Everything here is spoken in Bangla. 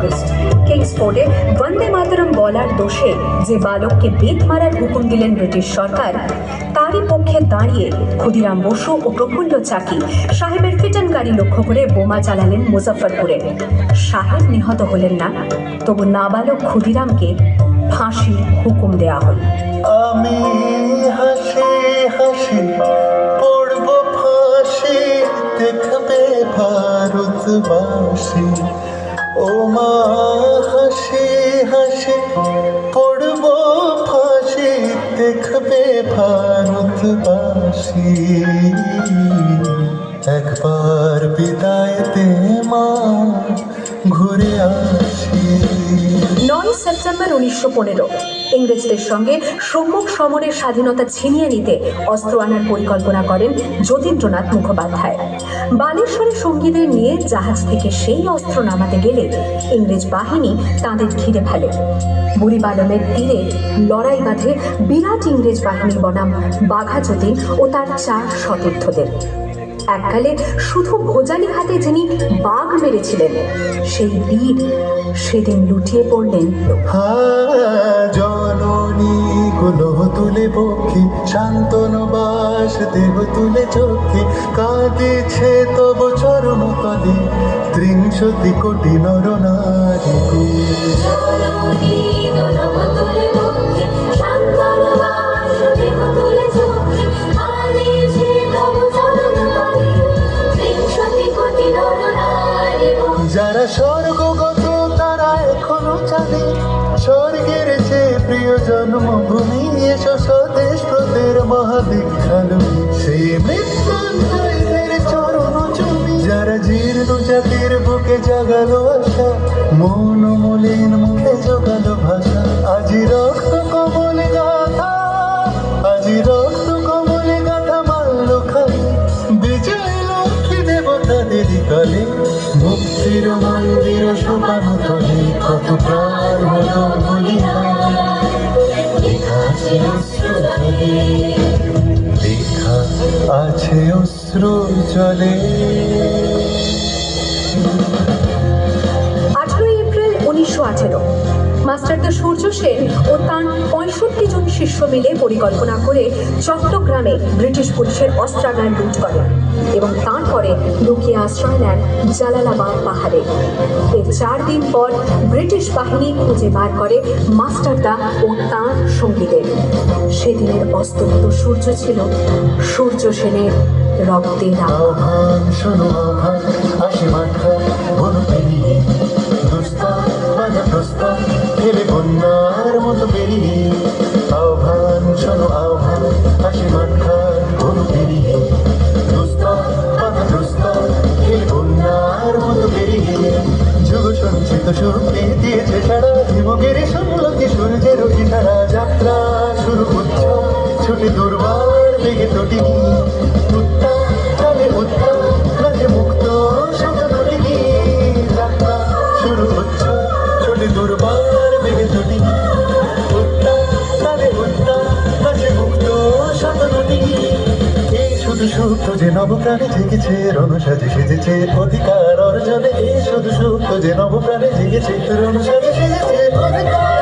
অগস্ট কিংসফোর্ডে বন্দে মাতরম বলার দোষে যে বালককে বেত মারার হুকুম দিলেন ব্রিটিশ সরকার, তারই পক্ষে দাঁড়িয়ে ক্ষুদিরাম বসু ও প্রফুল্ল চাকি সাহেবের ফিটন গাড়ি লক্ষ্য করে বোমা চালালেন মুজফ্ফরপুরে। সাহেব নিহত হলেন না, তবু নাবালক ক্ষুদিরামকে ফাঁসির হুকুম দেয়া হল। ভারতবাসী। ও মা হাসি হাসি পড়ব ফাঁসি দেখবে ভারতবাসী। একবার বিদায়। নয় সেপ্টেম্বর উনিশশো পনেরো। ইংরেজদের সঙ্গে সম্মুখ সমরের স্বাধীনতা ছিনিয়ে নিতে অস্ত্র আনার পরিকল্পনা করেন যতীন্দ্রনাথ মুখোপাধ্যায়। বালেশ্বরে সঙ্গীদের নিয়ে জাহাজ থেকে সেই অস্ত্র নামাতে গেলে ইংরেজ বাহিনী তাদের ঘিরে ফেলে। বুড়িবালমের তীরে লড়াই বাঁধে বিরাট ইংরেজ বাহিনীর বনাম বাঘা যতীন ও তার চার সতীর্থদের। এককালে শুধু ভোজালি হাতে যিনি বাঘ মেরেছিলেন সেই বীর সেদিন লুটিয়ে পড়লেন। হা জননী গুলো তুলে বক্ষে শান্তনু বাস দেহ তুলে চোখে কাঁদিছে তব চরম তলে ত্রিংশতি কোটি নর নারী যারা স্বর্গগত তারা এখনও জানে। স্বর্গের যে প্রিয় জন্মভূমি এসো স্বদেশ প্রদের মহাদীক্ষালু সেই মৃত্যুঞ্জয়দের চরণ চুমি যারা জীর্ণ জাতির বুকে জাগালো আশা। মন মলিন মুখে জোগালো ভাষা। আজি রক্ত জলে আঠেরোই এপ্রিল উনিশশো আঠেরো। মাস্টারদা সূর্য সেন ও তার পঁয়ষট্টি জন শিষ্য মিলে পরিকল্পনা করে চট্টগ্রামে ব্রিটিশ পুলিশের অস্ত্রাগার লুট করে এবং আশ্রয় নেন জালালাবাদ পাহাড়ে। এর চার দিন পর ব্রিটিশ বাহিনী খুঁজে বার করে মাস্টারদা ও তাঁর সঙ্গীদের। সেদিনের অস্তমিত সূর্য ছিল সূর্য সেনের রক্তে আহ্বান শোনো, আহ্বান সুপ্ত যে নবপ্রাণে জেগেছে রণসাজে সেজেছে, অধিকার অর্জনে এই শুধু সুপ্ত যে নবপ্রাণে জেগেছে রণসাজে সেজেছে, অধিকার